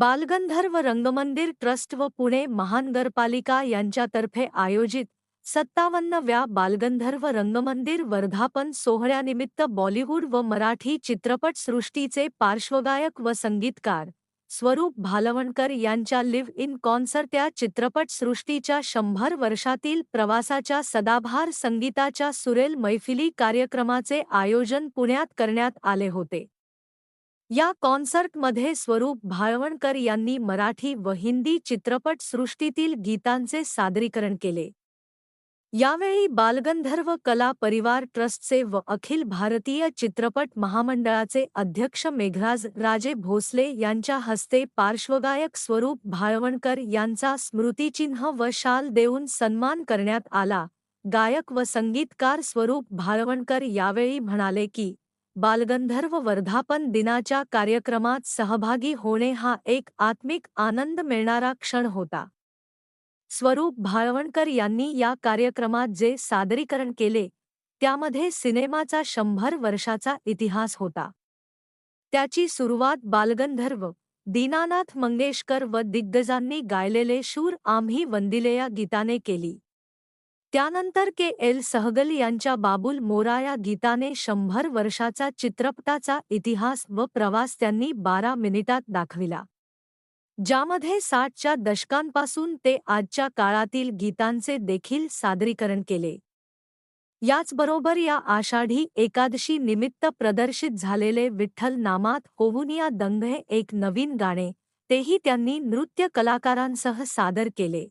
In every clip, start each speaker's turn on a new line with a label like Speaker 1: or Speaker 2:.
Speaker 1: Balgandharva Rangmandir trust व पुणे महानगरपालिका यांच्यातर्फे आयोजित सत्तावन्नव्या बालगंधर्व रंगमंदिर वर्धापन सोहळ्यानिमित्त बॉलिवूड व मराठी चित्रपटसृष्टीचे पार्श्वगायक व संगीतकार स्वरूप भालवणकर यांच्या लिव्ह इन कॉन्सर्ट या चित्रपटसृष्टीच्या शंभर वर्षातील प्रवासाच्या सदाभार संगीताच्या सुरेल मैफिली कार्यक्रमाचे आयोजन पुण्यात करण्यात आले होते. या कॉन्सर्टमध्ये स्वरूप भाळवणकर यांनी मराठी व हिंदी चित्रपटसृष्टीतील गीतांचे सादरीकरण केले. यावेळी बालगंधर्व कला परिवार ट्रस्टचे व अखिल भारतीय चित्रपट महामंडळाचे अध्यक्ष मेघराज राजे भोसले यांच्या हस्ते पार्श्वगायक स्वरूप भाळवणकर यांचा स्मृतिचिन्ह व शाल देऊन सन्मान करण्यात आला. गायक व संगीतकार स्वरूप भाळवणकर यावेळी म्हणाले की बालगंधर्व वर्धापन दिनाच्या कार्यक्रमात सहभागी होणे हा एक आत्मिक आनंद मिळणारा क्षण होता. स्वरूप भाळवणकर यांनी या कार्यक्रमात जे सादरीकरण केले त्यामध्ये सिनेमाचा शंभर वर्षाचा इतिहास होता. त्याची सुरुवात बालगंधर्व दीनानाथ मंगेशकर व दिग्गजांनी गायलेले शूर आम्ही वंदिलेया गीताने केली. त्यानंतर के. एल. सहगल यांच्या बाबुल मोरा या गीताने शंभर वर्षाचा चित्रपटाचा इतिहास व प्रवास त्यांनी बारा मिनिटात दाखविला. ज्यामध्ये साठच्या दशकांपासून ते आजच्या काळातील गीतांचे देखील सादरीकरण केले. याचबरोबर या आषाढी एकादशी निमित्त प्रदर्शित झालेले विठ्ठल नामात होऊन या दंग हे एक नवीन गाणे तेही त्यांनी नृत्य कलाकारांसह सादर केले.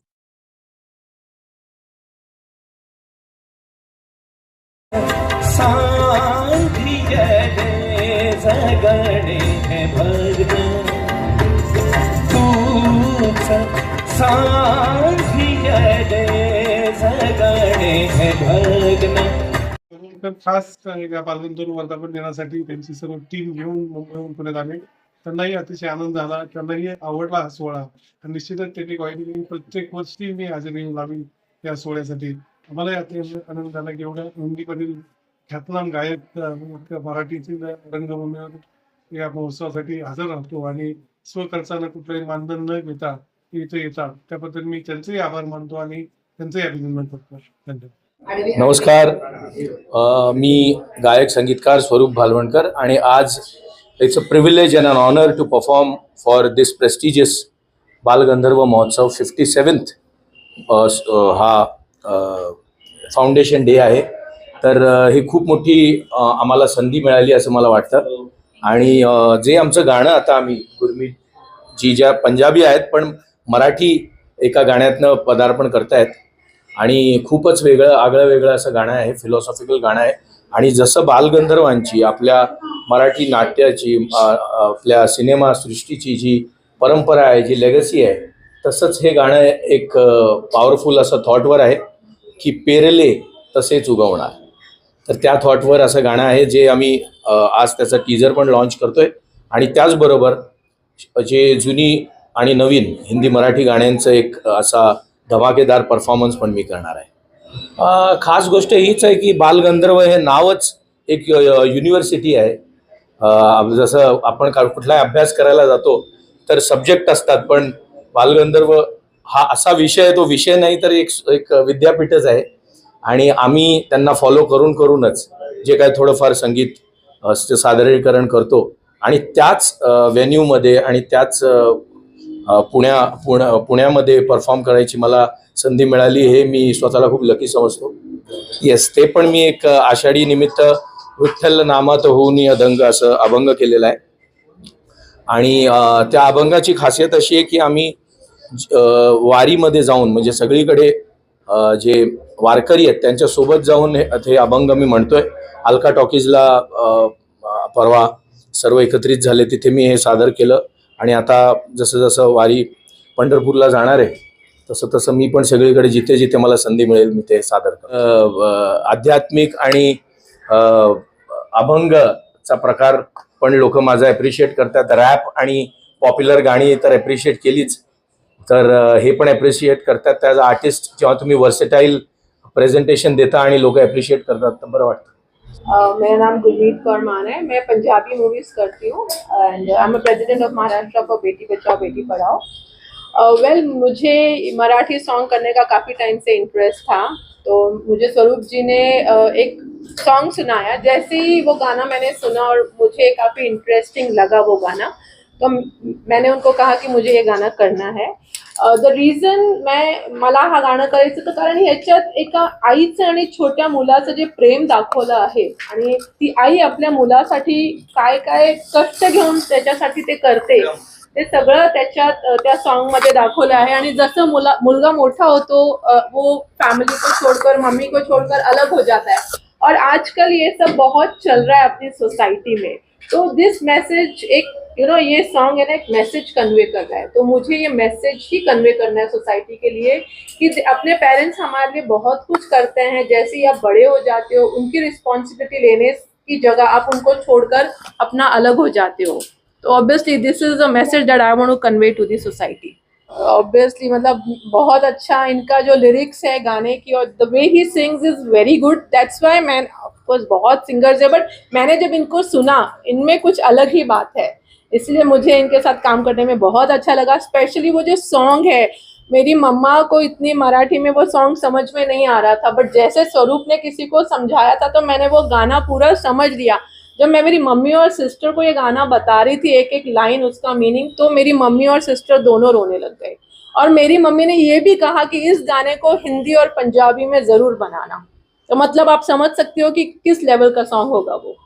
Speaker 2: सांधियले जगणे हे भग्न तूच सांधियले जगणे हे
Speaker 3: खास एका बालगंधर्व वर्धापन देण्यासाठी त्यांची सर्व टीम घेऊन मुंबईहून पुण्यात आले. त्यांनाही अतिशय आनंद झाला त्यांनाही आवडला हा सोहळा. आणि निश्चितच त्यांनी ग्वाही प्रत्येक वर्षी मी हजेरी लावी या सोहळ्यासाठी. आम्हालाही अतिशय आनंद झाला की एवढ्या हिंदीमधील ख्यातनाम गायक अं, मराठीतील रंगभूमीवर या महोत्सवासाठी हजर राहतो आणि स्वखर्चानं कुठलंही मानधन न घेता इथे येतात. त्याबद्दल मी त्यांचेही आभार मानतो आणि त्यांचंही अभिनंदन करतो. धन्यवाद.
Speaker 4: नमस्कार. मी गायक संगीतकार स्वरूप भालवणकर आणि आज it's a privilege and an honour to perform for this prestigious Balgandharva Mahotsav fifty seventh हा फाउंडेशन डे आहे. तर ही खूप मोठी आम्हाला संधी मिळाली असं मला वाटतं. आणि अ, जे आमचं गाणं आता आम्ही गुरमीत जी ज्या पंजाबी आहेत पण मराठी एका गाण्यातनं पदार्पण करतायत. आणि खूपच वेगळं आगळं वेगळं असं गाणं आहे फिलॉसॉफिकल गाणं आहे. आणि जसं बालगंधर्वांची आपल्या मराठी नाट्याची आपल्या सिनेमा सृष्टीची जी परंपरा आहे जी लेगसी आहे तसंच हे गाणं एक पॉवरफुल असं थॉटवर आहे की पेरले तसेच उगवणार. तर त्या थॉटवर असं गाणं आहे जे आम्ही आज त्याचं टीजर पण लॉन्च करतोय. आणि त्याचबरोबर जे जुनी आणि नवीन हिंदी मराठी गाण्यांचं एक असा धमाकेदार परफॉर्मन्स पण मी करणार आहे. खास गोष्ट हीच आहे की बालगंधर्व हे नावच एक युनिव्हर्सिटी आहे. जसं आपण का- कुठलाही अभ्यास करायला जातो तर सब्जेक्ट असतात पण बालगंधर्व हा असा विषय आहे तो विषय नाही तर एक एक विद्यापीठच आहे. आणि आम्ही त्यांना फॉलो करून करूनच जे काय थोडंफार संगीत सादरीकरण करतो आणि त्याच व्हेन्यूमध्ये आणि त्याच पुण्या पुण्या पुण्यामध्ये परफॉर्म करायची मला संधी मिळाली हे मी स्वतःला खूप लकी समजतो. येस ते पण मी एक आषाढी निमित्त विठ्ठल नामात होऊन अदंग असं अभंग केलेला आहे. आणि त्या अभंगाची खासियत अशी आहे की आम्ही वारीमध्ये जाऊन म्हणजे सगळीकडे जे वारकरी आहेत त्यांच्यासोबत जाऊन हे ते अभंग मी म्हणतोय. अलका टॉकीजला परवा सर्व एकत्रित झाले तिथे मी हे सादर केलं. आणि आता जसं जसं वारी पंढरपूरला जाणार आहे तसं तसं मी पण सगळीकडे जिथे जिथे मला संधी मिळेल मी ते सादर कर आध्यात्मिक आणि अभंगचा प्रकार पण लोक माझा ॲप्रिशिएट करतात. रॅप आणि पॉप्युलर गाणी तर ॲप्रिशिएट केलीच. तर हे पण ॲप्रिशिएट करतात. त्याचा आर्टिस्ट जेव्हा तुम्ही वर्सेटाईल प्रेझेंटेशन देता आणि लोक ॲप्रिशिएट करतात तर बरं वाटतं.
Speaker 5: Uh, मेरा नाम गुरमीत कौर मान है। मैं पंजाबी मूवीज़ करती हूँ and I am president of Maharashtra for Beti Bachao Beti Padhao वेल मुझे मराठी सॉन्ग करने का काफ़ी टाइम से इंटरेस्ट था तो मुझे स्वरूप जी ने uh, एक सॉन्ग सुनाया। जैसे ही वो गाना मैंने सुना और मुझे काफ़ी इंटरेस्टिंग लगा वो गाना तो मैंने उनको कहा कि मुझे ये गाणं करणार आहे द रिझन मैं मला हा गाणं करायचं तर कारण ह्याच्यात एका आईचं आणि छोट्या मुलाचं जे प्रेम दाखवलं आहे आणि ती आई आपल्या मुलासाठी काय काय कष्ट घेऊन त्याच्यासाठी ते करते ते सगळं त्याच्यात त्या सॉन्गमध्ये दाखवलं आहे. आणि जसं मुला मुलगा मोठा होतो वो फैमिली को छोड़कर मम्मी को छोड़कर अलग हो जाता है. और आजकल ये सब बहुत चल रहा है अपनी सोसाइटी में. तो दिस मैसेज एक यू नो ये सॉन्ग है ना, एक मैसेज कन्वे कर रहा है। तो मुझे ये मैसेज ही कन्वे करना है सोसाइटी के लिए कि अपने पेरेंट्स हमारे लिए बहुत कुछ करते हैं। जैसे ही आप बड़े हो जाते हो, उनकी रिस्पॉन्सिबिलिटी लेने की जगह आप उनको छोड़कर अपना अलग हो जाते हो। तो obviously this is a message that I want to convey to the society obviously मतलब बहुत अच्छा इनका जो लिरिक्स है गाने की और the way he sings is very good that's why man of course बहुत सिंगर्स है बट मैंने जब इनको सुना, इनमें कुछ अलग ही बात है। इसलिए मुझे इनके साथ काम करने में बहुत अच्छा लगा स्पेशली वो जो सॉन्ग है, मेरी मम्मा को इतनी मराठी में वो सॉन्ग समझ में नहीं आ रहा था बट जैसे स्वरूप ने किसी को समझाया था तो मैंने वो गाना पूरा समझ लिया। जब मैं मेरी मम्मी और सिस्टर को ये गाना बता रही थी एक एक लाइन उसका मीनिंग तो मेरी मम्मी और सिस्टर दोनों रोने लग गए। और मेरी मम्मी ने ये भी कहा कि इस गाने को हिंदी और पंजाबी में ज़रूर बनाना। तो मतलब आप समझ सकते हो कि किस लेवल का सॉन्ग होगा वो।